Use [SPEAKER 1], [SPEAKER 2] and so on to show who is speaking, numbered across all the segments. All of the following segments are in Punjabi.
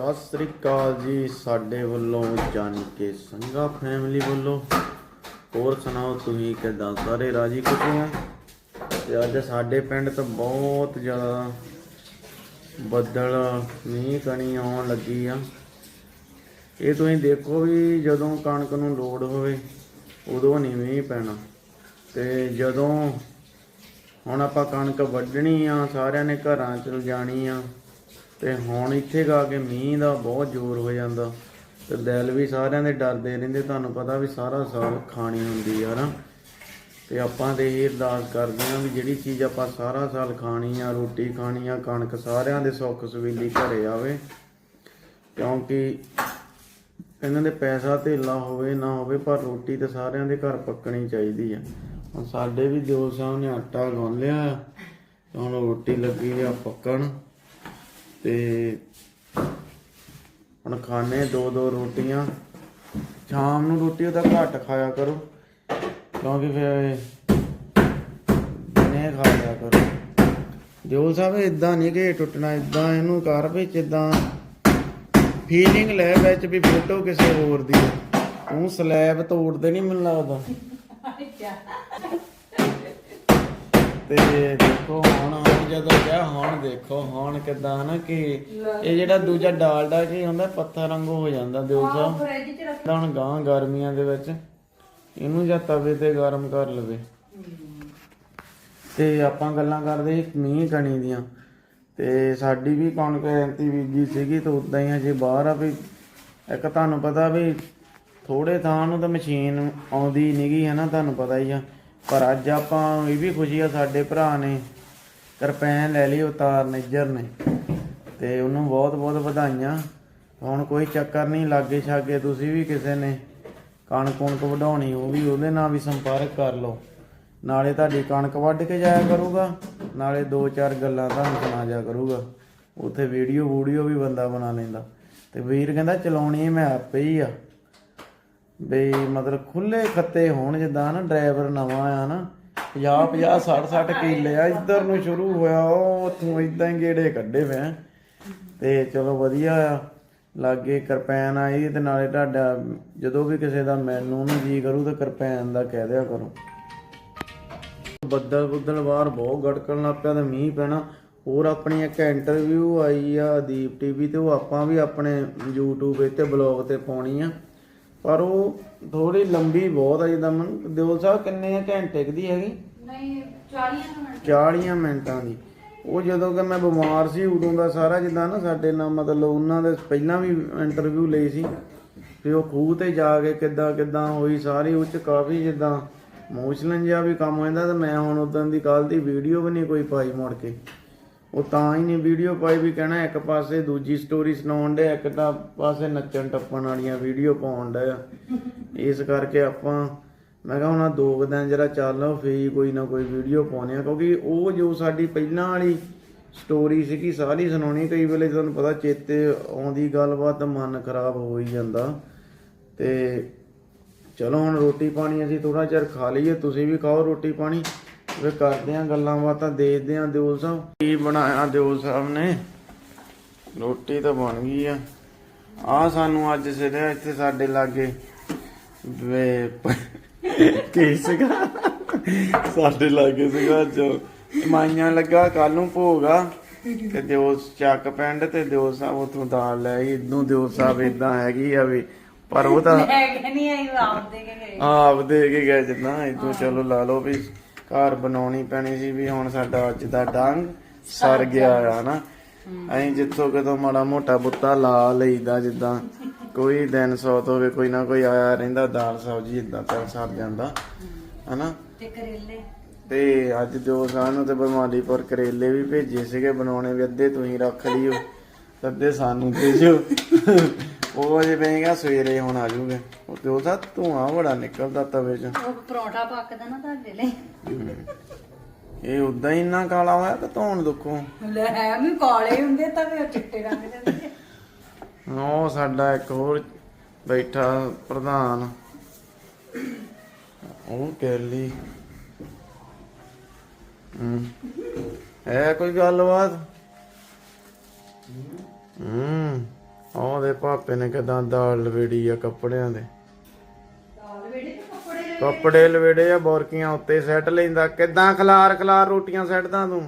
[SPEAKER 1] ਸਤਿ ਸ੍ਰੀ ਅਕਾਲ ਜੀ ਸਾਡੇ ਵੱਲੋਂ ਜਾਣ ਕੇ ਸੰਗਾ ਫੈਮਿਲੀ ਵੱਲੋਂ। ਹੋਰ ਸੁਣਾਓ ਤੁਸੀਂ ਕਿਦਾਂ? ਸਾਰੇ ਰਾਜੀ ਖੁਸ਼ੀ ਆ ਤੇ ਅੱਜ ਸਾਡੇ ਪਿੰਡ ਤਾਂ ਬਹੁਤ ਜ਼ਿਆਦਾ ਬੱਦਲ, ਮੀਂਹ ਕਣੀ ਆਉਣ ਲੱਗੀ ਆ। ਇਹ ਤੁਸੀਂ ਦੇਖੋ ਵੀ ਜਦੋਂ ਕਣਕ ਨੂੰ ਲੋੜ ਹੋਵੇ, ਉਦੋਂ ਨਹੀਂ ਮੀਂਹ ਪੈਣਾ। ਤੇ ਜਦੋਂ ਹੁਣ ਆਪਾਂ ਕਣਕ ਵੱਢਣੀ ਆ, ਸਾਰਿਆਂ ਨੇ ਘਰਾਂ ਚ ਜਾਣੀ ਆ ਤੇ ਹੁਣ ਇੱਥੇ ਗਾ ਕੇ ਮੀਂਹ ਦਾ ਬਹੁਤ ਜ਼ੋਰ ਹੋ ਜਾਂਦਾ। ਤੇ ਦਿਲ ਵੀ ਸਾਰਿਆਂ ਦੇ ਡਰਦੇ ਰਹਿੰਦੇ, ਤੁਹਾਨੂੰ ਪਤਾ ਵੀ ਸਾਰਾ ਸਾਲ ਖਾਣੀ ਹੁੰਦੀ ਆ ਨਾ। ਤੇ ਆਪਾਂ ਤੇ ਇਹ ਅਰਦਾਸ ਕਰਦੇ ਆ ਵੀ ਜਿਹੜੀ ਚੀਜ਼ ਆਪਾਂ ਸਾਰਾ ਸਾਲ ਖਾਣੀ ਆ, ਰੋਟੀ ਖਾਣੀ ਆ, ਕਣਕ ਸਾਰਿਆਂ ਦੇ ਸੁੱਖ ਸਵੇਲੀ ਘਰੇ ਆਵੇ। ਕਿਉਂਕਿ ਇਹਨਾਂ ਦੇ ਪੈਸਾ ਧੇਲਾ ਹੋਵੇ ਨਾ ਹੋਵੇ, ਪਰ ਰੋਟੀ ਤੇ ਸਾਰਿਆਂ ਦੇ ਘਰ ਪੱਕਣੀ ਚਾਹੀਦੀ ਆ। ਹੁਣ ਸਾਡੇ ਵੀ ਦਿਓ ਸਾਹਿਬ ਨੇ ਆਟਾ ਗੁੰਨ ਲਿਆ ਹੁਣ ਰੋਟੀ ਲੱਗੀ ਆ ਪੱਕਣ। ਤੇ ਹੁਣ ਖਾਣੇ ਦੋ ਦੋ ਰੋਟੀਆਂ। ਸ਼ਾਮ ਨੂੰ ਰੋਟੀ ਉਹਦਾ ਘੱਟ ਖਾਇਆ ਕਰੋ, ਕਿਉਂਕਿ ਫਿਰ ਦਿਨੇ ਖਾ ਲਿਆ ਕਰੋ। ਦਿਓ ਸਾਹਿਬ ਇਦਾਂ ਨਹੀਂ ਕਿ ਟੁੱਟਣਾ ਇਦਾਂ ਇਹਨੂੰ ਕਰ ਵਿੱਚ ਇਦਾਂ ਫੀਲਿੰਗ ਲੈ ਵਿੱਚ ਵੀ ਫੋਟੋ ਕਿਸੇ ਹੋਰ ਦੀ ਹੈ। ਸਲੈਬ ਤੋੜਦੇ ਨਹੀਂ ਮੈਨੂੰ ਲੱਗਦਾ। ਤੇ ਦੇਖੋ ਹੁਣ ਹੁਣ ਜਦੋਂ ਕਿਹਾ ਹੁਣ ਦੇਖੋ ਹੁਣ ਕਿਦਾਂ ਹਨਾ ਕਿ ਇਹ ਜਿਹੜਾ ਦੂਜਾ ਡਾਲਡਾ ਕੀ ਹੁੰਦਾ ਪੱਥਰ ਵਾਂਗੂ ਹੋ ਜਾਂਦਾ ਦਿਓ
[SPEAKER 2] ਫ੍ਰਿਜ ਚ ਰੱਖ
[SPEAKER 1] ਹੁਣ ਗਾਂ ਗਰਮੀਆਂ ਦੇ ਵਿੱਚ ਇਹਨੂੰ ਜਾਂ ਤਵੇ ਤੇ ਗਰਮ ਕਰ ਲਵੇ। ਤੇ ਆਪਾਂ ਗੱਲਾਂ ਕਰਦੇ ਸੀ ਮੀਂਹ ਕਣੀ ਦੀਆਂ। ਤੇ ਸਾਡੀ ਵੀ ਕਣਕ ਐਂਤੀ ਬੀਜੀ ਸੀਗੀ ਤੇ ਉਦਾਂ ਹੀ ਹਜੇ ਬਾਹਰ ਆ ਵੀ ਇੱਕ ਤੁਹਾਨੂੰ ਪਤਾ ਵੀ ਥੋੜੇ ਥਾਂ ਨੂੰ ਤਾਂ ਮਸ਼ੀਨ ਆਉਂਦੀ ਨਹੀਂਗੀ ਹੈ ਨਾ ਤੁਹਾਨੂੰ ਪਤਾ ਹੀ ਆ। ਪਰ ਅੱਜ ਆਪਾਂ ਇਹ ਵੀ ਖੁਸ਼ੀ ਆ, ਸਾਡੇ ਭਰਾ ਨੇ ਕਿਰਪੈਨ ਲੈ ਲਈ, ਉਤਾਰ ਨਿੱਜਰ ਨੇ ਤੇ ਉਹਨੂੰ ਬਹੁਤ ਬਹੁਤ ਵਧਾਈਆਂ। ਹੁਣ ਕੋਈ ਚੱਕਰ ਨਹੀਂ, ਲਾਗੇ ਛਾਗੇ ਤੁਸੀਂ ਵੀ ਕਿਸੇ ਨੇ ਕਣਕ ਕੁਣਕ ਵਢਾਉਣੀ, ਉਹ ਵੀ ਉਹਦੇ ਨਾਲ ਵੀ ਸੰਪਰਕ ਕਰ ਲਓ। ਨਾਲੇ ਤੁਹਾਡੀ ਕਣਕ ਵੱਢ ਕੇ ਜਾਇਆ ਕਰੂਗਾ, ਨਾਲੇ ਦੋ ਚਾਰ ਗੱਲਾਂ ਤੁਹਾਨੂੰ ਸੁਣਾ ਜਾ ਕਰੂਗਾ। ਉੱਥੇ ਵੀਡੀਓ ਵੀਡੀਓ ਵੀ ਬੰਦਾ ਬਣਾ ਲੈਂਦਾ। ਤੇ ਵੀਰ ਕਹਿੰਦਾ, ਚਲਾਉਣੀ ਮੈਂ ਆਪੇ ਹੀ ਆ। ਬਈ ਮਤਲਬ ਖੁੱਲੇ ਖੱਤੇ ਹੋਣ ਜਿੱਦਾਂ ਨਾ ਡਰਾਈਵਰ ਨਵਾਂ ਆ ਨਾ 50 50 60 60 ਕਿੱਲੇ ਆ, ਇੱਧਰ ਨੂੰ ਸ਼ੁਰੂ ਹੋਇਆ, ਉਹ ਉੱਥੋਂ ਇਦਾਂ ਹੀ ਗੇੜੇ ਕੱਢੇ ਪਏ ਆ। ਤੇ ਚਲੋ ਵਧੀਆ ਆ, ਲਾਗੇ ਕਿਰਪੈਨ ਆਈ ਤੇ ਨਾਲੇ ਤੁਹਾਡਾ ਜਦੋਂ ਵੀ ਕਿਸੇ ਦਾ ਮੈਨੂੰ ਨੂੰ ਜੀ ਕਰੂ, ਤਾਂ ਕਿਰਪੈਨ ਦਾ ਕਹਿ ਦਿਆ ਕਰੋ। ਬੱਦਲ ਬੁੱਦਲ ਬਾਹਰ ਬਹੁਤ ਗੜਕਣ ਲੱਗ ਪਿਆ ਤੇ ਮੀਂਹ ਪੈਣਾ। ਹੋਰ ਆਪਣੀ ਇੱਕ ਇੰਟਰਵਿਊ ਆਈ ਆ ਦੀਪ ਟੀਵੀ ਤੇ ਉਹ ਆਪਾਂ ਵੀ ਆਪਣੇ YouTube ਤੇ ਬਲੌਗ ਤੇ ਪਾਉਣੀ ਆ। ਪਰ ਉਹ ਥੋੜੀ ਲੰਬੀ ਬਹੁਤ ਆ ਜਿੱਦਾਂ ਮਨ ਦਿਓਲ ਸਾਹਿਬ ਕਿੰਨੇ ਆ ਘੰਟੇ ਕੁ ਦੀ ਹੈਗੀ?
[SPEAKER 2] ਨਹੀਂ 40 ਮਿੰਟ
[SPEAKER 1] 40 ਮਿੰਟਾਂ ਦੀ। ਉਹ ਜਦੋਂ ਕਿ ਮੈਂ ਬਿਮਾਰ ਸੀ ਉਦੋਂ ਦਾ ਸਾਰਾ ਜਿੱਦਾਂ ਨਾ ਸਾਡੇ ਨਾਲ ਮਤਲਬ ਉਹਨਾਂ ਦੇ ਪਹਿਲਾਂ ਵੀ ਇੰਟਰਵਿਊ ਲਈ ਸੀ। ਤੇ ਉਹ ਖੂਹ ਤੇ ਜਾ ਕੇ ਕਿੱਦਾਂ ਕਿੱਦਾਂ ਹੋਈ ਸਾਰੀ ਉਹ ਚ ਕਾਫੀ ਜਿੱਦਾਂ ਇਮੋਸ਼ਨਲ ਜਿਹਾ ਵੀ ਕੰਮ ਹੋ ਜਾਂਦਾ ਤੇ ਮੈਂ ਹੁਣ ਉਦੋਂ ਦੀ ਕੱਲ ਦੀ ਵੀਡੀਓ ਵੀ ਨਹੀਂ ਕੋਈ ਪਾਈ ਮੁੜ ਕੇ। ਉਹ ਤਾਂ ਹੀ ਨਹੀਂ ਵੀਡੀਓ ਪਾਈ ਵੀ ਕਹਿਣਾ ਇੱਕ ਪਾਸੇ ਦੂਜੀ ਸਟੋਰੀ ਸੁਣਾਉਣ ਦੇ ਇੱਕ ਤਾਂ ਪਾਸੇ ਨੱਚਣ ਟੱਪਣ ਵਾਲੀਆਂ ਵੀਡੀਓ ਪਾਉਣ ਡਿਆ। ਇਸ ਕਰਕੇ ਆਪਾਂ, ਮੈਂ ਕਿਹਾ ਹੁਣ ਦੋ ਕੁ ਦਿਨ ਜਰਾ ਚੱਲ ਫੇਰ ਕੋਈ ਨਾ ਕੋਈ ਵੀਡੀਓ ਪਾਉਣੇ ਆ ਕਿਉਂਕਿ ਉਹ ਜੋ ਸਾਡੀ ਪਹਿਲਾਂ ਵਾਲੀ ਸਟੋਰੀ ਸੀਗੀ, ਸਾਰੀ ਸੁਣਾਉਣੀ, ਕਈ ਵੇਲੇ ਤੁਹਾਨੂੰ ਪਤਾ ਚੇਤੇ ਆਉਂਦੀ ਗੱਲਬਾਤ, ਮਨ ਖਰਾਬ ਹੋ ਹੀ ਜਾਂਦਾ। ਤੇ ਚਲੋ ਹੁਣ ਰੋਟੀ ਪਾਣੀ ਅਸੀਂ ਥੋੜਾ ਚਿਰ ਖਾ ਲਈਏ, ਤੁਸੀਂ ਵੀ ਖਾਓ ਰੋਟੀ ਪਾਣੀ। ਵੇ ਕਰਦੇ ਆਂ ਗੱਲਾਂ ਬਾਤਾਂ ਦੇਖਦੇ ਆਂ ਦਿਓਲ ਸਾਹਿਬ ਕੀ ਬਣਾਇਆ ਦਿਓਲ ਸਾਹਿਬ ਨੇ। ਰੋਟੀ ਤਾਂ ਬਣ ਗਈ ਆ। ਆ ਸਾਨੂੰ ਅੱਜ ਸਿਰਿਆ ਇੱਥੇ ਸਾਡੇ ਲਾਗੇ ਵੇ ਕੀ ਸੀਗਾ? ਸਾਡੇ ਲਾਗੇ ਸੀਗਾ ਜੋ ਮਾਈਆਂ ਲੱਗਾ ਕੱਲ ਨੂੰ ਭੋਗਾ ਤੇ ਦਿਓ ਚੱਕ ਪਿੰਡ ਤੇ ਦਿਓ ਸਾਹਿਬ ਉਥੋਂ ਦਾਲ ਲੈ ਆਈ। ਇਦੋਂ ਦਿਓ ਸਾਹਿਬ ਇਦਾਂ ਹੈਗੀ ਆ ਵੀ ਪਰ ਉਹ ਤਾਂ
[SPEAKER 2] ਮੈਂ ਆਈ ਆਪ ਦੇ ਕੇ ਗਏ।
[SPEAKER 1] ਆਪ ਦੇ ਕੇ ਗਏ ਜਿੱਦਾਂ ਇਦੋਂ ਚਲੋ ਲਾ ਲਓ ਵੀ ਘਰ ਬਣਾਉਣੀ ਪੈਣੀ ਸੀ ਵੀ ਹੁਣ ਸਾਡਾ ਅੱਜ ਦਾ ਡੰਗ ਸਰ ਗਿਆ ਆ ਨਾ। ਅਸੀਂ ਜਿੱਥੋਂ ਕਿਤੋਂ ਮਾੜਾ ਮੋਟਾ ਬੁੱਤਾ ਲਾ ਲਈਦਾ ਜਿੱਦਾਂ ਕੋਈ ਦਿਨ ਸੌਤ ਹੋਵੇ ਕੋਈ ਨਾ ਕੋਈ ਆਇਆ ਰਹਿੰਦਾ ਦਾਲ ਸਬਜ਼ੀ ਇਦਾਂ ਤਾਂ ਸਰ ਜਾਂਦਾ ਹਨਾ?
[SPEAKER 2] ਤੇ ਕਰੇਲੇ?
[SPEAKER 1] ਤੇ ਅੱਜ ਜੋ ਸਾਨੂੰ ਤੇ ਬਰਮਾਲੀਪੁਰ ਕਰੇਲੇ ਵੀ ਭੇਜੇ ਸੀਗੇ ਬਣਾਉਣੇ ਵੀ ਅੱਧੇ ਤੁਸੀਂ ਰੱਖ ਲਿਓ ਅੱਧੇ ਸਾਨੂੰ ਭੇਜੋ ਉਹ ਅਜੇ ਬੈਂਗਾ ਸਵੇਰੇ ਹੁਣ ਆ ਜੂਗੇ ਉਹ ਤੇ ਉਹਦਾ ਧੂਆਂ ਬੜਾ ਨਿਕਲਦਾ ਤਵੇ 'ਚ।
[SPEAKER 2] ਉਹ ਪਰੌਂਠਾ ਪੱਕਦਾ ਨਾ ਤੁਹਾਡੇ ਲਈ।
[SPEAKER 1] ਇਹ ਉਦਾਂ ਹੀ ਇੰਨਾ ਕਾਲਾ ਹੋਇਆ ਕਿ ਧੋਣ ਦੁੱਖੋਂ।
[SPEAKER 2] ਲੈ ਵੀ ਕਾਲੇ ਹੁੰਦੇ ਤਾਂ ਉਹ ਚਿੱਟੇ ਰੰਗ ਦੇ
[SPEAKER 1] ਉਹ ਸਾਡਾ ਇੱਕ ਹੋਰ ਬੈਠਾ ਪ੍ਰਧਾਨ। ਉਹ ਕੈਲੀ। ਹੂੰ। ਹੈ ਕੋਈ ਗੱਲਬਾਤ? ਹੂੰ। ਉਹਦੇ ਭਾਪੇ ਨੇ ਕਿਦਾਂ ਦਾਲ ਲਵੇੜੀ ਆ ਕੱਪੜਿਆਂ ਦੇ।
[SPEAKER 2] ਕੱਪੜੇ
[SPEAKER 1] ਕੱਪੜੇ ਲਵੇੜੇ ਆ ਬੋਰਕੀਆਂ ਉੱਤੇ ਸੈੱਟ ਲੈਂਦਾ। ਕਿਦਾਂ ਖਲਾਰ ਖਲਾਰ ਰੋਟੀਆਂ ਸੈੱਟਦਾ ਤੂੰ?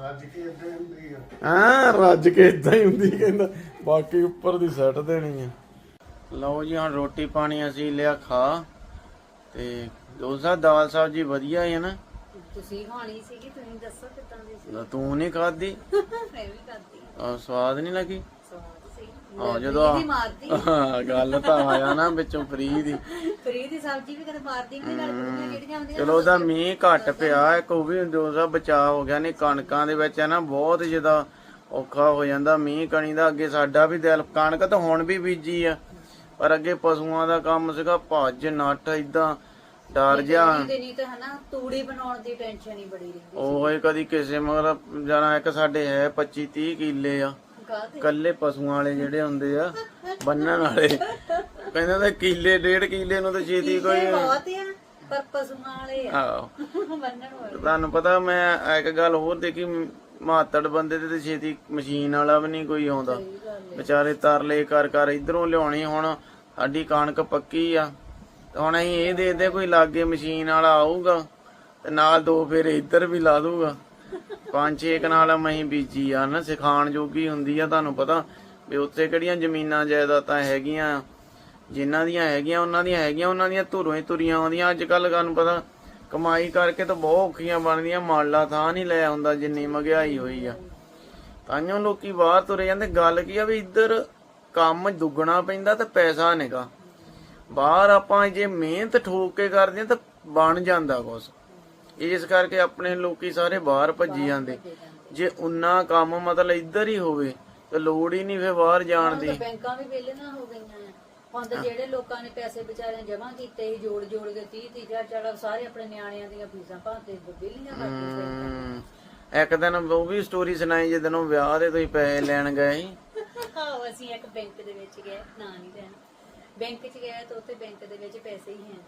[SPEAKER 3] ਰੱਜ ਕੇ ਹੀ ਹੁੰਦੀ ਆ।
[SPEAKER 1] ਹਾਂ ਰੱਜ ਕੇ ਇਦਾਂ ਹੀ ਹੁੰਦੀ ਕਹਿੰਦਾ। ਬਾਕੀ ਉੱਪਰ ਦੀ ਸੈੱਟ ਦੇਣੀ ਆ। ਲਓ ਜੀ ਹੁਣ ਰੋਟੀ ਪਾਣੀ ਅਸੀਂ ਲਿਆ ਖਾ। ਤੇ ਦੋਸਾ ਦਾਲ ਸਬਜੀ ਵਧੀਆ ਹੈ ਨਾ।
[SPEAKER 2] ਤੁਸੀਂ ਖਾਣੀ ਸੀਗੀ ਤੁਸੀਂ ਦੱਸੋ ਕਿੱਦਾਂ ਦੀ ਸੀ?
[SPEAKER 1] ਤੂੰ ਨਹੀਂ ਖਾਦੀ
[SPEAKER 2] ਮੈਂ ਵੀ ਕਰਦੀ
[SPEAKER 1] ਆ ਸਵਾਦ ਨਹੀਂ ਲੱਗੀ? ਆ ਜਦੋਂ
[SPEAKER 2] ਦੀ ਮਾਰਦੀ
[SPEAKER 1] ਹਾਂ ਗੱਲ ਤਾਂ ਆਇਆ ਨਾ ਵਿੱਚੋਂ ਫਰੀ ਦੀ।
[SPEAKER 2] ਫਰੀ ਦੀ ਸਬਜ਼ੀ ਵੀ ਕਦੇ ਮਾਰਦੀ ਨਹੀਂ ਨਾਲ ਕੁੜੀਆਂ ਜਿਹੜੀਆਂ ਹੁੰਦੀਆਂ
[SPEAKER 1] ਚਲੋ ਉਹਦਾ ਮੀਂਹ ਘੱਟ ਪਿਆ ਇੱਕ ਉਹ ਵੀ ਦੋਸਾ ਬਚਾਅ ਹੋ ਗਿਆ ਨਹੀਂ ਕਣਕਾਂ ਦੇ ਵਿੱਚ ਹੈ ਨਾ ਬਹੁਤ ਜ਼ਿਆਦਾ ਔਖਾ ਹੋ ਜਾਂਦਾ ਮੀਂਹ ਕਣੀ ਦਾ ਅੱਗੇ ਸਾਡਾ ਵੀ ਦਿਲ ਕਣਕ ਤਾਂ ਹੁਣ ਵੀ ਬੀਜੀ ਆ। ਪਰ ਅੱਗੇ ਪਸ਼ੂਆਂ ਦਾ ਕੰਮ ਸੀਗਾ ਭੱਜ ਨੱਠ ਇਦਾਂ ਡਰ ਜਾ
[SPEAKER 2] ਦੇ ਨਹੀਂ ਤਾਂ ਹਨਾ ਤੂੜੀ ਬਣਾਉਣ ਦੀ ਟੈਨਸ਼ਨ ਹੀ ਬੜੀ ਰਹਿੰਦੀ
[SPEAKER 1] ਉਹ ਹੀ ਕਦੀ ਕਿਸੇ ਮਗਰ ਜਾਣਾ ਇੱਕ ਸਾਡੇ ਹੈ 25 30 ਕਿੱਲੇ ਆ। ਕੱਲੇ ਪਸ਼ੂਆਂ ਵਾਲੇ ਜਿਹੜੇ ਹੁੰਦੇ ਆ ਬੰਨਣ ਵਾਲੇ। ਕਹਿੰਦੇ ਤਾਂ ਕਿੱਲੇ ਡੇਢ ਕਿੱਲੇ ਨੂੰ ਤਾਂ ਛੇਤੀ ਕੋਈ
[SPEAKER 2] ਬਹੁਤ ਆ ਪਰ ਪਸ਼ੂਆਂ ਵਾਲੇ ਆ।
[SPEAKER 1] ਆਹੋ।
[SPEAKER 2] ਬੰਨਣ ਵਾਲੇ।
[SPEAKER 1] ਤੁਹਾਨੂੰ ਪਤਾ ਮੈਂ ਇੱਕ ਗੱਲ ਹੋਰ ਦੇਖੀ ਮਾਤੜ ਬੰਦੇ ਤੇ ਛੇਤੀ ਮਸ਼ੀਨ ਵਾਲਾ ਵੀ ਨਹੀਂ ਕੋਈ ਆਉਂਦਾ। ਵਿਚਾਰੇ ਤਰਲੇ ਕਰ ਕਰ ਇਧਰੋਂ ਲਿਆਉਣੀ ਹੁਣ ਸਾਡੀ ਕਣਕ ਪੱਕੀ ਆ। ਹੁਣ ਅਸੀਂ ਇਹ ਦੇ ਦੇ ਕੋਈ ਲਾਗੇ ਮਸ਼ੀਨ ਵਾਲਾ ਆਊਗਾ ਤੇ ਨਾਲ ਦੋ ਫੇਰ ਇੱਧਰ ਵੀ ਲਾ ਦੂਗਾ ਪੰਜ ਛੇ ਕਨਾਲ ਮਹੀਂ ਬੀਜੀ ਆ ਨਾ ਸਿਖਾਣ ਜੋਗੀ ਹੁੰਦੀ ਆ, ਤੁਹਾਨੂੰ ਪਤਾ। ਵੀ ਉੱਥੇ ਕਿਹੜੀਆਂ ਜ਼ਮੀਨਾਂ ਜਾਇਦਾਦਾਂ ਹੈਗੀਆਂ, ਜਿਨ੍ਹਾਂ ਦੀਆਂ ਹੈਗੀਆਂ, ਉਹਨਾਂ ਦੀਆਂ ਹੈਗੀਆਂ, ਉਹਨਾਂ ਦੀਆਂ ਧੁਰੋਂ ਹੀ ਤੁਰੀਆਂ ਆਉਂਦੀਆਂ। ਅੱਜ ਕੱਲ ਤੁਹਾਨੂੰ ਪਤਾ, ਕਮਾਈ ਕਰਕੇ ਤਾਂ ਬਹੁਤ ਔਖੀਆਂ ਬਣਦੀਆਂ। ਮਾਲਾ ਥਾਂ ਨਹੀਂ ਲੈ ਹੁੰਦਾ ਜਿੰਨੀ ਮਹਿੰਗਾਈ ਹੋਈ ਆ। ਤਾਂਿਓ ਲੋਕੀ ਬਾਹਰ ਤੁਰੇ ਜਾਂਦੇ। ਗੱਲ ਕੀ ਆ ਵੀ ਇੱਧਰ ਕੰਮ ਦੁੱਗਣਾ ਪੈਂਦਾ ਤੇ ਪੈਸਾ ਨਿਗਾ ਬਾਹਰ ਆਪਾਂ ਜੇ ਮਿਹਨਤ ਠੋਕ ਕੇ ਕਰਦੇ ਆ ਤਾਂ ਬਣ ਜਾਂਦਾ ਕੁਛ। ਇਸ ਕਰਕੇ ਆਪਣੇ ਲੋਕੀ ਸਾਰੇ ਬਾਹਰ ਭੱਜੀ ਜਾਂਦੇ। ਜੇ ਉਨਾ ਕੰਮ ਮਤਲਬ ਇੱਧਰ ਹੀ ਹੋਵੇ ਤੇ ਲੋੜ ਹੀ ਨਹੀਂ ਫੇ ਬਾਹਰ ਜਾਣ ਦੀ।
[SPEAKER 2] ਬੈਂਕਾਂ ਵੀ ਵਿਹਲੇ ਨਾ ਹੋ ਗਈਆਂ ਹੁਣ ਤਾਂ ਜਿਹੜੇ ਲੋਕਾਂ ਨੇ ਪੈਸੇ ਵਿਚਾਰਿਆਂ ਜਮ੍ਹਾਂ ਕੀਤੇ ਸੀ ਜੋੜ ਜੋੜ ਕੇ 30 30 ਚਾਰ ਚਾਰ ਸਾਰੇ ਆਪਣੇ ਨਿਆਣਿਆਂ ਦੀਆਂ ਫੀਸਾਂ ਕਰਦੇ ਬੈਂਕਾਂ
[SPEAKER 1] ਹਮ, ਇੱਕ ਦਿਨ ਉਹ ਵੀ ਸਟੋਰੀ ਸੁਣਾਈ ਜਦੋਂ ਵਿਆਹ ਦੇ ਤੁਸੀਂ ਪੈਸੇ ਲੈਣ ਗਏ ਸੀ।
[SPEAKER 2] ਆਹੋ ਅਸੀਂ ਇੱਕ ਬੈਂਕ ਦੇ ਵਿੱਚ ਗਏ ਨਾ ਨਹੀਂ ਲੈਣਾ। ਬੈਂਕ 'ਚ ਗਏ ਤਾਂ ਉੱਥੇ ਬੈਂਕ ਦੇ ਵਿੱਚ ਪੈਸੇ ਹੀ ਹੈ।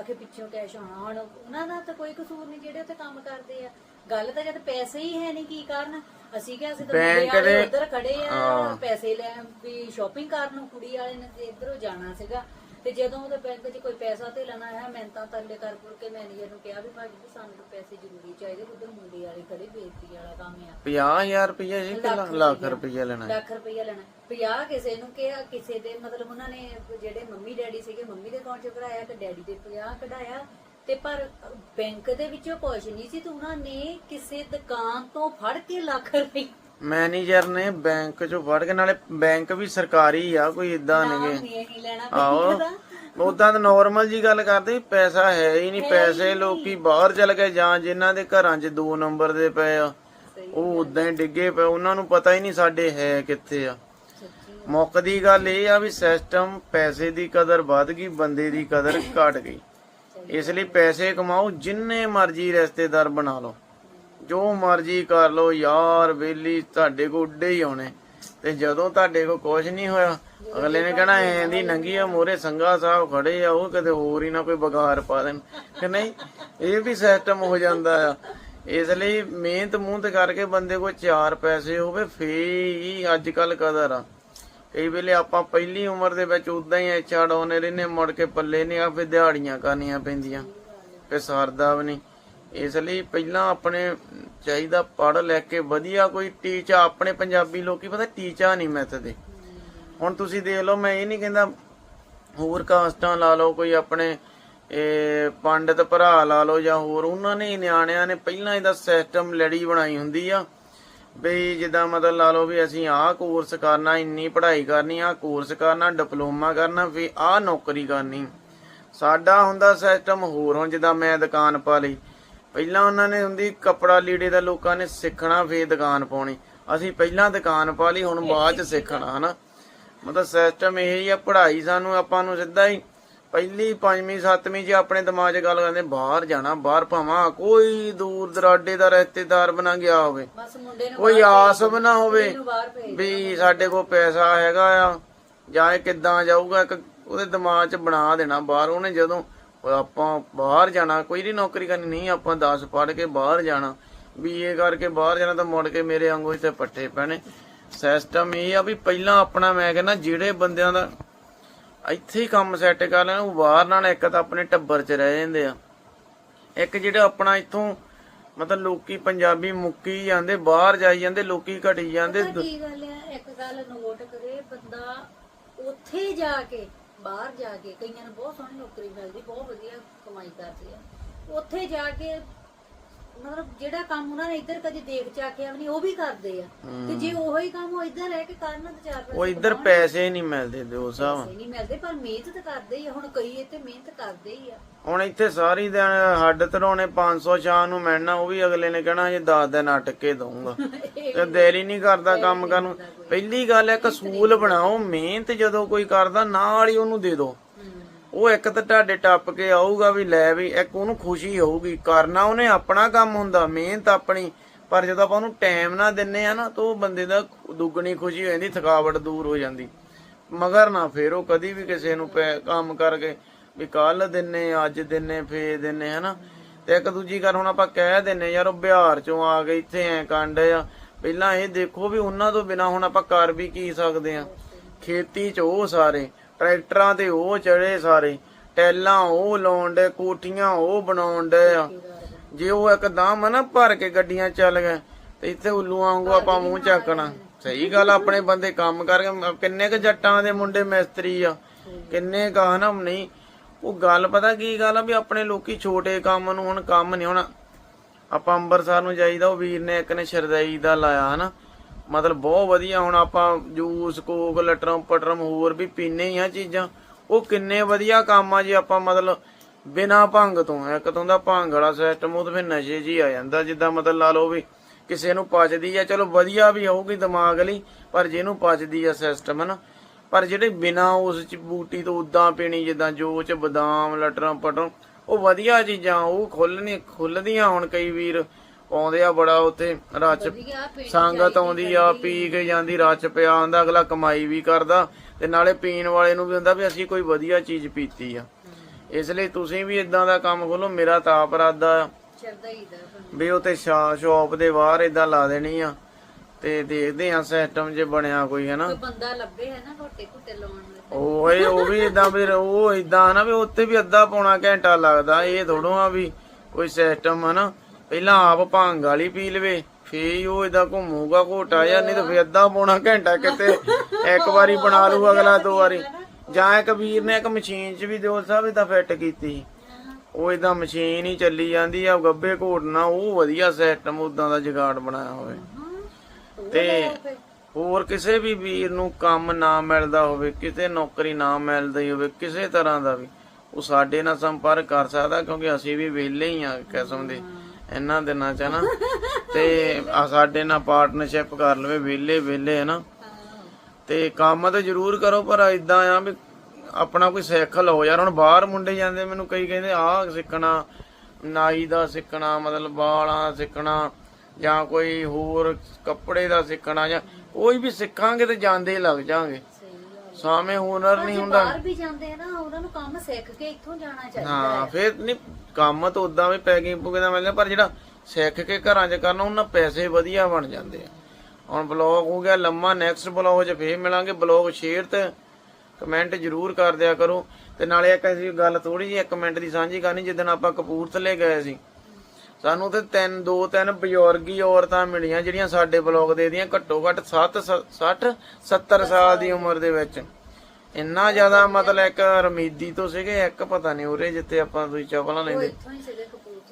[SPEAKER 2] ਅਖੇ ਪਿੱਛੋਂ ਕੈਸ਼ ਆਉਣਾ ਹੁਣ ਉਹਨਾਂ ਦਾ ਤਾਂ ਕੋਈ ਕਸੂਰ ਨਹੀਂ ਜਿਹੜੇ ਉੱਥੇ ਕੰਮ ਕਰਦੇ ਆ। ਗੱਲ ਤਾਂ ਜਦ ਪੈਸੇ ਹੀ ਹੈ ਨਹੀਂ ਕੀ ਕਾਰਨ? ਅਸੀਂ ਕਿਹਾ ਅਸੀਂ ਤਾਂ ਮੁੰਡੇ
[SPEAKER 1] ਬੈਂਕ
[SPEAKER 2] ਵਾਲੇ
[SPEAKER 1] ਦੇ-
[SPEAKER 2] ਉੱਧਰ ਖੜੇ ਆ। ਪੈਸੇ ਲੈ ਵੀ ਸ਼ਾਪਿੰਗ ਕਰਨ ਨੂੰ ਕੁੜੀ ਵਾਲੇ ਨੇ ਤੇ ਇੱਧਰੋਂ ਜਾਣਾ ਸੀਗਾ। ਤੇ ਜਦੋਂ ਉਹਦੇ ਬੈਂਕ 'ਚ ਕੋਈ ਪੈਸਾ ਤੇ ਲੈਣਾ ਹੈ ਮੈਂ ਤਾਂ ਤਰਲੇ ਕਰ ਕੇ ਮੈਨੇਜਰ ਨੂੰ ਕਿਹਾ ਵੀ ਭਾਜੀ ਜੀ ਸਾਨੂੰ ਤਾਂ ਪੈਸੇ ਜ਼ਰੂਰੀ ਚਾਹੀਦੇ ਉੱਧਰ ਮੁੰਡੇ ਵਾਲੇ ਖੜੇ ਬੇਇੱਜ਼ਤੀ ਵਾਲਾ ਕੰਮ ਆ।
[SPEAKER 1] 50000 ਰੁਪਏ ਕਿ ਲੱਖ- ਲੱਖ ਰੁਪਏ ਲੈਣਾ
[SPEAKER 2] ਲੱਖ ਰੁਪਈਆ ਲੈਣਾ। 50 ਕਿਸੇ ਨੂੰ ਕਿਹਾ ਕਿਸੇ ਦੇ ਮਤਲਬ ਉਹਨਾਂ ਨੇ ਜਿਹੜੇ ਮੰਮੀ ਡੈਡੀ ਸੀਗੇ ਮੰਮੀ ਦੇ ਅਕਾਊਂਟ 'ਚ ਕਢਾਇਆ ਤੇ ਡੈਡੀ ਦੇ 50 ਕਢਾਇਆ। ਤੇ ਪਰ ਬੈਂਕ ਦੇ ਵਿੱਚੋਂ ਕੁਝ ਨਹੀਂ ਸੀ ਤੇ ਉਹਨਾਂ ਨੇ ਕਿਸੇ ਦੁਕਾਨ ਤੋਂ ਫੜ ਕੇ ਲੱਖ ਰੁਪਏ
[SPEAKER 1] ਮੈਨੇਜਰ ਨੇ ਬੈਂਕ ਚੋਂ ਫੜ ਕੇ ਨਾਲੇ ਬੈਂਕ ਵੀ ਸਰਕਾਰੀ ਆ ਕੋਈ ਇਦਾਂ ਨਹੀਂਗੇ। ਆਹੋ। ਉਦਾਂ ਤਾਂ ਨਾਰਮਲ ਜੀ ਗੱਲ ਕਰਦੇ ਪੈਸਾ ਹੈ ਹੀ ਨਹੀਂ ਪੈਸੇ ਲੋਕੀ ਬਾਹਰ ਚਲ ਗਏ ਜਾਂ ਜਿਨ੍ਹਾਂ ਦੇ ਘਰਾਂ 'ਚ ਦੋ ਨੰਬਰ ਦੇ ਪਏ ਆ ਉਹ ਉਦਾਂ ਹੀ ਡਿੱਗੇ ਪਏ ਉਹਨਾਂ ਨੂੰ ਪਤਾ ਹੀ ਨਹੀਂ ਸਾਡੇ ਹੈ ਕਿੱਥੇ ਆ। ਮੁੱਕ ਦੀ ਗੱਲ ਇਹ ਆ ਵੀ ਸਿਸਟਮ ਪੈਸੇ ਦੀ ਕਦਰ ਵੱਧ ਗਈ ਬੰਦੇ ਦੀ ਕਦਰ ਘਟ ਗਈ। ਇਸ ਲਈ ਪੈਸੇ ਕਮਾਓ ਜਿੰਨੇ ਮਰਜ਼ੀ ਰਿਸ਼ਤੇਦਾਰ ਬਣਾ ਲਓ। ਜੋ ਮਰਜ਼ੀ ਕਰ ਲੋ ਯਾਰ ਵੇਲੀ ਤੁਹਾਡੇ ਕੋ ਉੱਡੇ ਹੀ ਆਉਣੇ। ਤੇ ਜਦੋਂ ਤੁਹਾਡੇ ਕੋ ਕੁਝ ਨਹੀਂ ਹੋਇਆ, ਅਗਲੇ ਨੇ ਕਹਿਣਾ, ਐਂ ਦੀ ਨੰਗੀ ਆ, ਮੋਰੇ ਸੰਗਾ ਸਾਹਿਬ ਖੜੇ ਆ, ਉਹ ਕਦੇ ਹੋਰ ਹੀ ਨਾ ਕੋਈ ਬਗਾਰ ਪਾ ਦੇਣ। ਕਿ ਨਹੀਂ, ਇਹ ਵੀ ਸਿਸਟਮ ਹੋ ਜਾਂਦਾ ਆ। ਇਸ ਲਈ ਮਿਹਨਤ ਮੂਹਨਤ ਕਰਕੇ ਬੰਦੇ ਕੋ ਚਾਰ ਪੈਸੇ ਹੋਵੇ ਫੇ ਹੀ ਅੱਜ ਕੱਲ ਕਦਰ ਆ। ਕਈ ਵੇਲੇ ਆਪਾਂ ਪਹਿਲੀ ਉਮਰ ਦੇ ਵਿੱਚ ਉਦਾਂ ਹੀ ਇੱਛਾ ਡਾਉਨੇ ਰਹਿੰਦੇ ਮੁੜ ਕੇ ਪੱਲੇ ਨਹੀਂ ਆ, ਫਿਰ ਦਿਹਾੜੀਆਂ ਕਰਨੀਆਂ ਪੈਂਦੀਆਂ। ਤੇ ਸਰਦਾ ਵੀ ਨਹੀਂ। ਇਸ ਲਈ ਪਹਿਲਾਂ ਆਪਣੇ ਚਾਹੀਦਾ ਪੜ ਲੈ ਕੇ ਵਧੀਆ ਕੋਈ ਟੀਚਾ ਆਪਣੇ ਪੰਜਾਬੀ ਲੋਕੀ ਪਤਾ ਟੀਚਾ ਨਹੀਂ ਮਿੱਥਦੇ ਹੁਣ ਤੁਸੀਂ ਦੇਖ ਲਓ, ਮੈਂ ਇਹ ਨਹੀਂ ਕਹਿੰਦਾ ਹੋਰ ਕਾਸਟਾਂ ਲਾ ਲਓ, ਕੋਈ ਆਪਣੇ, ਇਹ ਪੰਡਤ ਭਰਾ ਲਾ ਲਓ ਜਾਂ ਹੋਰ, ਉਹਨਾਂ ਨੇ ਨਿਆਣਿਆਂ ਨੇ ਪਹਿਲਾਂ ਇਹਦਾ ਸਿਸਟਮ ਲੜੀ ਬਣਾਈ ਹੁੰਦੀ ਆ। ਬਈ ਜਿੱਦਾਂ ਮਤਲਬ ਲਾ ਲਓ ਵੀ ਅਸੀਂ ਆਹ ਕੋਰਸ ਕਰਨਾ, ਇੰਨੀ ਪੜ੍ਹਾਈ ਕਰਨੀ, ਆਹ ਕੋਰਸ ਕਰਨਾ ਡਿਪਲੋਮਾ ਕਰਨਾ, ਵੀ ਆਹ ਨੌਕਰੀ ਕਰਨੀ। ਸਾਡਾ ਹੁੰਦਾ ਸਿਸਟਮ ਹੋਰ ਹੁਣ ਜਿੱਦਾਂ ਮੈਂ ਦੁਕਾਨ ਪਾ ਲਈ। ਪਹਿਲਾਂ ਉਹਨਾਂ ਨੇ ਹੁੰਦੀ ਕੱਪੜਾ ਲੀੜੇ ਦਾ ਲੋਕਾਂ ਨੇ ਸਿੱਖਣਾ ਫੇਰ ਦੁਕਾਨ ਪਾਉਣੀ। ਅਸੀਂ ਪਹਿਲਾਂ ਦੁਕਾਨ ਪਾ ਲਈ ਹੁਣ ਬਾਅਦ ਚ ਸਿੱਖਣਾ ਹਨਾ? ਮਤਲਬ ਸਿਸਟਮ ਇਹ ਹੀ ਆ ਪੜ੍ਹਾਈ ਸਾਨੂੰ ਆਪਾਂ ਨੂੰ ਸਿੱਧਾ ਹੀ ਪਹਿਲੀ ਪੰਜਵੀਂ ਸੱਤਵੀਂ 'ਚ ਆਪਣੇ ਦਿਮਾਗ 'ਚ ਗੱਲ ਕਰਦੇ ਬਾਹਰ ਜਾਣਾ ਬਾਹਰ ਭਾਵਾਂ ਕੋਈ ਦੂਰ ਦਰਾਡੇ ਦਾ ਰਿਸ਼ਤੇਦਾਰ ਬਣਾ ਗਿਆ ਹੋਵੇ। ਕੋਈ ਆਸ ਨਾ ਹੋਵੇ ਵੀ ਸਾਡੇ ਕੋਲ ਪੈਸਾ ਹੈਗਾ ਆ ਜਾਂ ਇਹ ਕਿੱਦਾਂ ਜਾਊਗਾ ਇੱਕ ਉਹਦੇ ਦਿਮਾਗ 'ਚ ਬਣਾ ਦੇਣਾ ਬਾਹਰ ਉਹਨੇ ਜਦੋਂ ਆਪਾਂ ਬਾਹਰ ਜਾਣਾ, ਕੋਈ ਨਹੀਂ ਨੌਕਰੀ ਕਰਨੀ, ਨਹੀਂ, ਆਪਾਂ 10 ਪੜ੍ਹ ਕੇ ਬਾਹਰ ਜਾਣਾ। ਬੀਏ ਕਰਕੇ ਬਾਹਰ ਜਾਣਾ ਤਾਂ ਮੁੜ ਕੇ ਮੇਰੇ ਵਾਂਗੂ ਇੱਥੇ ਪੱਠੇ ਪੈਣੇ। ਸਿਸਟਮ ਇਹ ਆ ਵੀ ਪਹਿਲਾਂ ਆਪਣਾ ਮੈਂ ਕਹਿੰਦਾ ਜਿਹੜੇ ਬੰਦਿਆਂ ਦਾ ਇੱਥੇ ਹੀ ਕੰਮ ਸੈੱਟ ਕਰ ਲੈਣ, ਉਹ ਬਾਹਰ ਨਾਲ ਇੱਕ ਤਾਂ ਆਪਣੇ ਟੱਬਰ 'ਚ ਰਹਿ ਜਾਂਦੇ ਆ। ਇੱਕ ਜਿਹੜਾ ਆਪਣਾ ਇੱਥੋਂ ਮਤਲਬ ਲੋਕੀ ਪੰਜਾਬੀ ਮੁੱਕੀ ਜਾਂਦੇ, ਬਾਹਰ ਜਾਈ ਜਾਂਦੇ, ਲੋਕੀ ਘਟੀ ਜਾਂਦੇ।
[SPEAKER 2] ਕੀ ਗੱਲ ਆ, ਇੱਕ ਗੱਲ ਨੋਟ ਕਰੇ, ਬੰਦਾ ਉੱਥੇ ਜਾ ਕੇ ਬਾਹਰ ਜਾ ਕੇ ਕਈਆਂ ਨੂੰ ਬਹੁਤ ਸੋਹਣੀ ਨੌਕਰੀ ਮਿਲਦੀ, ਬਹੁਤ ਵਧੀਆ ਕਮਾਈ ਕਰਦੇ ਆ। ਉੱਥੇ ਜਾ ਕੇ ਮਤਲਬ ਜਿਹੜਾ ਕੰਮ ਉਹਨਾਂ ਨੇ ਇੱਧਰ ਕਦੇ ਦੇਖ ਚਾਕਿਆ ਵੀ ਨਹੀਂ ਉਹ ਵੀ ਕਰਦੇ ਆ। ਤੇ ਜੇ ਉਹੀ ਕੰਮ ਉਹ ਇੱਧਰ ਰਹਿ ਕੇ ਕਰਨ ਤੇ ਚਾਰ ਪੈਸੇ
[SPEAKER 1] ਉਹ ਇੱਧਰ ਪੈਸੇ ਨਹੀਂ ਮਿਲਦੇ ਹਿਸਾਬ
[SPEAKER 2] ਪੈਸੇ ਨਹੀਂ ਮਿਲਦੇ ਪਰ ਮਿਹਨਤ ਤਾਂ ਕਰਦੇ ਹੀ ਆ। ਹੁਣ ਕਈ ਇੱਥੇ ਮਿਹਨਤ ਕਰਦੇ ਹੀ ਆ।
[SPEAKER 1] ਹੁਣ ਇੱਥੇ ਸਾਰੀ ਦਿਨ ਹੱਡ ਧਰੋਣੇ 500 ਸ਼ਾਮ ਨੂੰ ਮਿਲਣਾ ਉਹ ਵੀ ਅਗਲੇ ਨੇ ਕਹਿਣਾ ਜੇ 10 ਦਿਨ ਅਟਕ ਕੇ ਦਊਂਗਾ। ਤੇ ਦਿਲ ਹੀ ਨਹੀਂ ਕਰਦਾ ਕੰਮ ਕਰਨ ਨੂੰ। ਪਹਿਲੀ ਗੱਲ ਹੈ ਇੱਕ ਅਸੂਲ ਬਣਾਓ ਮਿਹਨਤ ਜਦੋਂ ਕੋਈ ਕਰਦਾ ਨਾਲ ਹੀ ਉਹਨੂੰ ਦੇ ਦਿਓ ਉਹ ਇੱਕ ਤਾਂ ਤੁਹਾਡੇ ਟੱਪ ਕੇ ਆਊਗਾ ਵੀ ਲੈ ਵੀ ਇੱਕ ਉਹਨੂੰ ਖੁਸ਼ੀ ਹੋਊਗੀ। ਕਰਨਾ ਉਹਨੇ ਆਪਣਾ ਕੰਮ ਹੁੰਦਾ, ਮਿਹਨਤ ਆਪਣੀ। ਪਰ ਜਦੋਂ ਆਪਾਂ ਉਹਨੂੰ ਟਾਈਮ ਨਾ ਦਿੰਨੇ ਆ ਨਾ, ਤਾਂ ਉਹ ਬੰਦੇ ਦਾ ਦੁੱਗਣੀ ਖੁਸ਼ੀ ਹੋ ਜਾਂਦੀ, ਥਕਾਵਟ ਦੂਰ ਹੋ ਜਾਂਦੀ। ਮਗਰ ਨਾ ਫੇਰ ਉਹ ਕਦੀ ਵੀ ਕਿਸੇ ਨੂੰ ਕੰਮ ਕਰਕੇ ਵੀ ਕੱਲ ਦਿੰਨੇ, ਅੱਜ ਦਿੰਨੇ, ਫੇਰ ਦਿੰਨੇ, ਹਨਾ। ਤੇ ਇੱਕ ਦੂਜੀ ਗੱਲ ਹੁਣ ਆਪਾਂ ਕਹਿ ਦਿੰਨੇ ਯਾਰ ਉਹ ਬਿਹਾਰ ਚੋਂ ਆ ਗਏ, ਇੱਥੇ ਐ ਕੰਡ ਆ। ਪਹਿਲਾਂ ਇਹ ਦੇਖੋ ਵੀ ਉਹਨਾਂ ਤੋਂ ਬਿਨਾ ਹੁਣ ਆਪਾਂ ਕਰ ਵੀ ਕੀ ਸਕਦੇ ਆ। ਖੇਤੀ 'ਚ ਉਹ ਸਾਰੇ ਟਰੈਕਟਰਾਂ ਤੇ ਉਹ ਚੜੇ ਸਾਰੇ, ਟੈਲਾਂ ਉਹ ਲਾਉਣ ਦੇ ਕੋਠੀਆਂ ਉਹ ਬਣਾਉਣ ਦੇ ਆ। ਜੇ ਉਹ ਇੱਕਦਮ ਨਾ ਭਰ ਕੇ ਗੱਡੀਆਂ ਚੱਲ ਗਏ, ਤੇ ਇੱਥੇ ਉੱਲੂਆਂ ਵਾਂਗੂ ਆਪਾਂ ਮੂੰਹ ਚੱਕਣਾ। ਸਹੀ ਗੱਲ ਆਪਣੇ ਬੰਦੇ ਕੰਮ ਕਰਕੇ ਕਿੰਨੇ ਕ ਜੱਟਾਂ ਦੇ ਮੁੰਡੇ ਮਿਸਤਰੀ ਆ, ਕਿੰਨੇ ਕਾ ਹਨਾ ਨਹੀਂ, ਉਹ ਗੱਲ ਪਤਾ ਕੀ ਗੱਲ ਆ ਵੀ ਆਪਣੇ ਲੋਕੀ ਛੋਟੇ ਕੰਮ ਨੂੰ ਹੁਣ ਕੰਮ ਨਹੀਂ ਹੋਣਾ। ਆਪਾਂ ਅੰਬਰਸਰ ਨੂੰ ਜਾਈਦਾ, ਉਹ ਵੀਰ ਨੇ ਇੱਕ ਨੇ ਸ਼ਰਦਾਈ ਦਾ ਲਾਇਆ, ਹਨਾ। ਮਤਲਬ ਬਹੁਤ ਵਧੀਆ ਹੁਣ ਆਪਾਂ ਜੂਸ, ਕੋਕ, ਲਟਰਮ ਪਟਰਮ ਹੋਰ ਵੀ ਪੀਨੇ ਹੀ ਆ ਚੀਜ਼ਾਂ। ਉਹ ਕਿੰਨੇ ਵਧੀਆ ਕੰਮ ਆ ਜੀ ਆਪਾਂ ਮਤਲਬ ਬਿਨਾ ਭੰਗ ਤੋਂ, ਇੱਕ ਤੋਂ ਦਾ ਭੰਗ ਵਾਲਾ ਸਿਸਟਮ ਉਹ ਤਾਂ ਫਿਰ ਨਸ਼ੇ ਜੀ ਆ ਜਾਂਦਾ। ਜਿੱਦਾਂ ਮਤਲਬ ਲਾ ਲਓ ਵੀ ਕਿਸੇ ਨੂੰ ਪਚਦੀ ਆ, ਚਲੋ ਵਧੀਆ ਵੀ ਹੋਊਗੀ ਦਿਮਾਗ ਲਈ, ਪਰ ਜਿਹਨੂੰ ਪਚਦੀ ਆ ਸਿਸਟਮ ਹਨਾ, ਪਰ ਜਿਹੜੇ ਬਿਨਾ ਉਸ ਚ ਬੂਟੀ ਤੋਂ ਉਦਾਂ ਪੀਣੀ, ਜਿੱਦਾਂ ਜੋ ਚ ਬਦਾਮ, ਲਟਰਮ ਪਟਰਮ, ਉਹ ਵਧੀਆ ਚੀਜ਼ਾਂ, ਉਹ ਖੁੱਲਣੀ, ਖੁੱਲਦੀਆਂ ਹੁਣ ਕਈ ਵੀਰ। ਆਉਂਦੇ ਆ ਬੜਾ ਉੱਥੇ ਰਚ ਸੰਗਤ ਆਉਂਦੀ ਆ ਪੀ ਕੇ ਜਾਂਦੀ ਰਚ ਪਿਆ ਆਂਦਾ ਅਗਲਾ ਕਮਾਈ ਵੀ ਕਰਦਾ। ਤੇ ਨਾਲੇ ਪੀਣ ਵਾਲੇ ਨੂੰ ਵੀ ਹੁੰਦਾ ਵੀ ਅਸੀਂ ਕੋਈ ਵਧੀਆ ਚੀਜ਼ ਪੀਤੀ ਆ। ਇਸ ਲਈ ਤੁਸੀਂ ਵੀ ਇਦਾਂ ਦਾ ਕੰਮ ਖੋਲੋ ਮੇਰਾ ਤਾਂ ਆਪ ਇਰਾਦਾ
[SPEAKER 2] ਹੀ
[SPEAKER 1] ਵੀ ਉਹ ਤੇ ਸ਼ਾਪ ਦੇ ਬਾਹਰ ਇਦਾਂ ਲਾ ਦੇਣੀ ਆ ਤੇ ਦੇਖਦੇ ਆ ਸਿਸਟਮ ਜੇ ਬਣਿਆ ਕੋਈ ਹਨਾ।
[SPEAKER 2] ਕੋਈ ਬੰਦਾ ਲੱਭੇ ਹੈ ਨਾ ਲਾਉਣ ਨੂੰ
[SPEAKER 1] ਉਹ ਵੀ ਇਦਾਂ ਵੀ ਉਹ ਇਦਾਂ ਨਾ ਵੀ ਉੱਥੇ ਵੀ ਅੱਧਾ ਪੌਣਾ ਘੰਟਾ ਲੱਗਦਾ ਇਹ ਥੋੜੋ ਆ ਵੀ ਕੋਈ ਸਿਸਟਮ ਹਨਾ। ਪਹਿਲਾਂ ਆਪ ਭੰਗ ਵਾਲੀ ਪੀ ਲਵੇ, ਫੇਰ ਹੀ ਉਹ ਇਦਾਂ ਘੁੰਮੂਗਾ ਘੋਟਾ ਜਾਂ ਨਹੀਂ ਤਾਂ ਫੇਰ ਅੱਧਾ ਪੌਣਾ ਘੰਟਾ ਕਿਤੇ ਇੱਕ ਵਾਰੀ ਬਣਾ ਲੂ ਅਗਲਾ, ਦੋ ਵਾਰੀ। ਜਾਂ ਇੱਕ ਵੀਰ ਨੇ ਇੱਕ ਮਸ਼ੀਨ 'ਚ ਵੀ ਦਿਓ ਸਾਹਿਬ ਇਦਾਂ ਫਿੱਟ ਕੀਤੀ। ਉਹ ਇਦਾਂ ਮਸ਼ੀਨ ਹੀ ਚੱਲੀ ਜਾਂਦੀ ਆ, ਗੱਬੇ ਘੋਟਣਾ, ਉਹ ਵਧੀਆ ਸਿਸਟਮ ਉਦਾਂ ਦਾ ਜਗਾੜ ਬਣਾਇਆ ਹੋਵੇ। ਤੇ ਹੋਰ ਕਿਸੇ ਵੀ ਵੀਰ ਨੂੰ ਕੰਮ ਨਾ ਮਿਲਦਾ ਹੋਵੇ, ਕਿਤੇ ਨੌਕਰੀ ਨਾ ਮਿਲਦੀ ਹੋਵੇ, ਕਿਸੇ ਤਰ੍ਹਾਂ ਦਾ ਵੀ, ਉਹ ਸਾਡੇ ਨਾਲ ਸੰਪਰਕ ਕਰ ਸਕਦਾ, ਕਿਉਂਕਿ ਅਸੀਂ ਵੀ ਵਿਹਲੇ ਹੀ ਆ ਕਿਸਮ ਦੇ। ਇਹਨਾਂ ਦਿਨਾਂ ਚ ਨਾ। ਤੇ ਆ ਸਾਡੇ ਨਾਲ ਪਾਰਟਨਰਸ਼ਿਪ ਕਰ ਲਵੇ, ਵਿਹਲੇ ਵਿਹਲੇ ਹੈ ਨਾ। ਤੇ ਕੰਮ ਤਾਂ ਜ਼ਰੂਰ ਕਰੋ, ਪਰ ਇਦਾਂ ਆ ਵੀ ਆਪਣਾ ਕੋਈ ਸਿੱਖ ਲਓ। ਯਾਰ ਹੁਣ ਬਾਹਰ ਮੁੰਡੇ ਜਾਂਦੇ, ਮੈਨੂੰ ਕਈ ਕਹਿੰਦੇ, ਆਹ ਸਿੱਖਣਾ, ਨਾਈ ਦਾ ਸਿੱਖਣਾ, ਮਤਲਬ ਵਾਲਾਂ ਸਿੱਖਣਾ ਜਾਂ ਕੋਈ ਹੋਰ ਕੱਪੜੇ ਦਾ ਸਿੱਖਣਾ ਜਾਂ ਕੋਈ ਵੀ ਸਿੱਖਾਂਗੇ ਤੇ ਜਾਂਦੇ ਲੱਗ ਜਾਾਂਗੇ। ਸਾਵੇਂ ਹੁਨਰ ਨਹੀਂ ਹੁੰਦਾ।
[SPEAKER 2] ਬਾਹਰ ਵੀ ਜਾਂਦੇ ਆ ਨਾ ਉਹਨਾਂ ਨੂੰ ਕੰਮ ਸਿੱਖ ਕੇ ਇੱਥੋਂ ਜਾਣਾ ਚਾਹੀਦਾ
[SPEAKER 1] ਹਾਂ। ਫਿਰ ਨਹੀਂ ਕੰਮ ਤਾਂ ਉਦਾਂ ਵੀ ਪੈਕਿੰਗ ਪੁਗੇ ਦਾ ਮਿਲਦਾ ਪਰ ਜਿਹੜਾ ਸਿੱਖ ਕੇ ਘਰਾਂ 'ਚ ਕਰਨਾ ਉਹਨਾਂ ਪੈਸੇ ਵਧੀਆ ਬਣ ਜਾਂਦੇ ਆ। ਹੁਣ ਬਲੌਗ ਹੋ ਗਿਆ ਲੰਮਾ ਨੈਕਸਟ ਬਲੌਗ 'ਚ ਫੇਰ ਮਿਲਾਂਗੇ ਬਲੌਗ ਸ਼ੇਅਰ ਤੇ ਕਮੈਂਟ ਜਰੂਰ ਕਰ ਦਿਆ ਕਰੋ। ਤੇ ਨਾਲੇ ਇੱਕ ਅਸੀਂ ਗੱਲ ਥੋੜੀ ਜਿਹੀ ਇੱਕ ਮਿੰਟ ਦੀ ਸਾਂਝੀ ਕਰਨੀ ਜਿੱਦਣ ਆਪਾਂ ਕਪੂਰਥਲੇ ਗਏ ਸੀ। ਸਾਨੂੰ ਤੇ ਤਿੰਨ ਦੋ ਤਿੰਨ ਬਜ਼ੁਰਗੀ ਔਰਤਾਂ ਮਿਲੀਆਂ ਜਿਹੜੀਆਂ ਸਾਡੇ ਬਲੌਗ ਦੇ ਦੀਆਂ ਘੱਟੋ ਘੱਟ 7 60 70 ਸਾਲ ਦੀ ਉਮਰ ਦੇ ਵਿੱਚ। ਇੰਨਾ ਜ਼ਿਆਦਾ ਮਤਲਬ ਇੱਕ ਰਮੀਦੀ ਤੋਂ ਸੀਗੇ ਇੱਕ ਪਤਾ ਨਹੀਂ ਉਰੇ ਜਿੱਥੇ ਆਪਾਂ ਤੁਸੀਂ ਚਪਲਾਂ ਲੈਂਦੇ।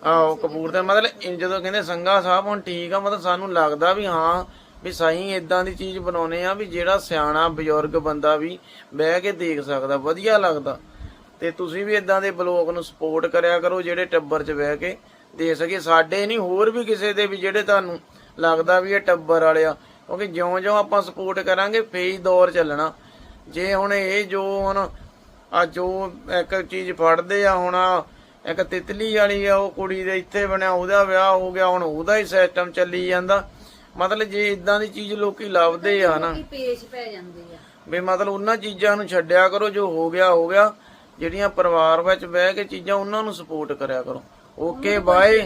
[SPEAKER 1] ਆਹੋ ਕਪੂਰ ਤੇ ਮਤਲਬ ਜਦੋਂ ਕਹਿੰਦੇ ਸੰਗਾ ਸਾਹਿਬ ਹੁਣ ਠੀਕ ਆ ਮਤਲਬ ਸਾਨੂੰ ਲੱਗਦਾ ਵੀ ਹਾਂ ਵੀ ਸਹੀ ਇਦਾਂ ਦੀ ਚੀਜ਼ ਬਣਾਉਨੇ ਆ ਵੀ ਜਿਹੜਾ ਸਿਆਣਾ ਬਜ਼ੁਰਗ ਬੰਦਾ ਵੀ ਬਹਿ ਕੇ ਦੇਖ ਸਕਦਾ ਵਧੀਆ ਲੱਗਦਾ। ਤੇ ਤੁਸੀਂ ਵੀ ਇਦਾਂ ਦੇ ਬਲੌਗ ਨੂੰ ਸਪੋਰਟ ਕਰਿਆ ਕਰੋ ਜਿਹੜੇ ਟੱਬਰ 'ਚ ਬਹਿ ਕੇ ਦੇ ਸਕੇ। ਸਾਡੇ ਨਹੀਂ ਹੋਰ ਵੀ ਕਿਸੇ ਦੇ ਵੀ ਜਿਹੜੇ ਤੁਹਾਨੂੰ ਲੱਗਦਾ ਵੀ ਇਹ ਟੱਬਰ ਵਾਲੇ ਆ। ਕਿਉਂਕਿ ਜਿਉਂ-ਜਿਉਂ ਆਪਾਂ ਸਪੋਰਟ ਕਰਾਂਗੇ ਫੇਰ ਦੌਰ ਚੱਲਣਾ। ਜੇ ਹੁਣ ਇਹ ਜੋ ਹੁਣ ਆ ਜੋ ਇੱਕ ਚੀਜ਼ ਫੜਦੇ ਆ ਹੁਣ ਇੱਕ ਤਿਤਲੀ ਵਾਲੀ ਆ ਉਹ ਕੁੜੀ ਦੇ ਇੱਥੇ ਬਣਿਆ ਉਹਦਾ ਵਿਆਹ ਹੋ ਗਿਆ ਹੁਣ ਉਹਦਾ ਹੀ ਸਿਸਟਮ ਚੱਲੀ ਜਾਂਦਾ। ਮਤਲਬ ਜੇ ਇਦਾਂ ਦੀ ਚੀਜ਼ ਲੋਕੀ ਲੱਭਦੇ ਆ ਨਾ
[SPEAKER 2] ਕੀ ਪੇਸ਼ ਪੈ ਜਾਂਦੇ ਆ।
[SPEAKER 1] ਵੀ ਮਤਲਬ ਉਹਨਾਂ ਚੀਜ਼ਾਂ ਨੂੰ ਛੱਡਿਆ ਕਰੋ ਜੋ ਹੋ ਗਿਆ ਹੋ ਗਿਆ। ਜਿਹੜੀਆਂ ਪਰਿਵਾਰ ਵਿੱਚ ਬਹਿ ਕੇ ਚੀਜ਼ਾਂ ਉਹਨਾਂ ਨੂੰ ਸਪੋਰਟ ਕਰਿਆ ਕਰੋ। Okay bye.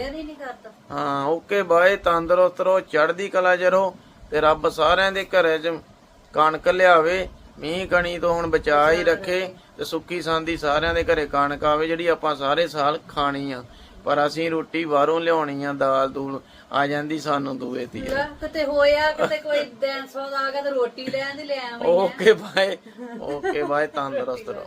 [SPEAKER 1] ਹਾਂ ਓਕੇ ਬਾਏ। ਤੰਦਰੁਸਤ ਰਹੋ ਚੜ੍ਹਦੀ ਕਲਾ ਚ ਰਹੋ ਤੇ ਰੱਬ ਸਾਰਿਆਂ ਦੇ ਘਰੇ 'ਚ ਕਣਕ ਲਿਆਵੇ। ਮੀਂਹ ਕਣੀ ਤੋਂ ਹੁਣ ਬਚਾ ਹੀ ਰੱਖੇ ਤੇ ਸੁੱਕੀ ਸਾਂਦੀ ਸਾਰਿਆਂ ਦੇ ਘਰੇ ਕਣਕ ਆਵੇ ਜਿਹੜੀ ਆਪਾਂ ਸਾਰੇ ਸਾਲ ਖਾਣੀ ਆ। ਪਰ ਅਸੀਂ ਰੋਟੀ ਬਾਹਰੋਂ ਲਿਆਉਣੀ ਆ ਦਾਲ ਦੂਲ ਆ ਜਾਂਦੀ ਸਾਨੂੰ ਦੂਏ ਤੀ
[SPEAKER 2] ਕਿਤੇ ਹੋਇਆ ਕਿਤੇ ਕੋਈ ਦਿਨ ਸੌਦਾ ਆ ਗਿਆ ਤੇ ਰੋਟੀ ਲੈਣ ਦੀ ਲੈ ਆਵਾਂ
[SPEAKER 1] ਓਕੇ ਬਾਏ। ਓਕੇ ਬਾਏ ਤੰਦਰੁਸਤ ਰਹੋ।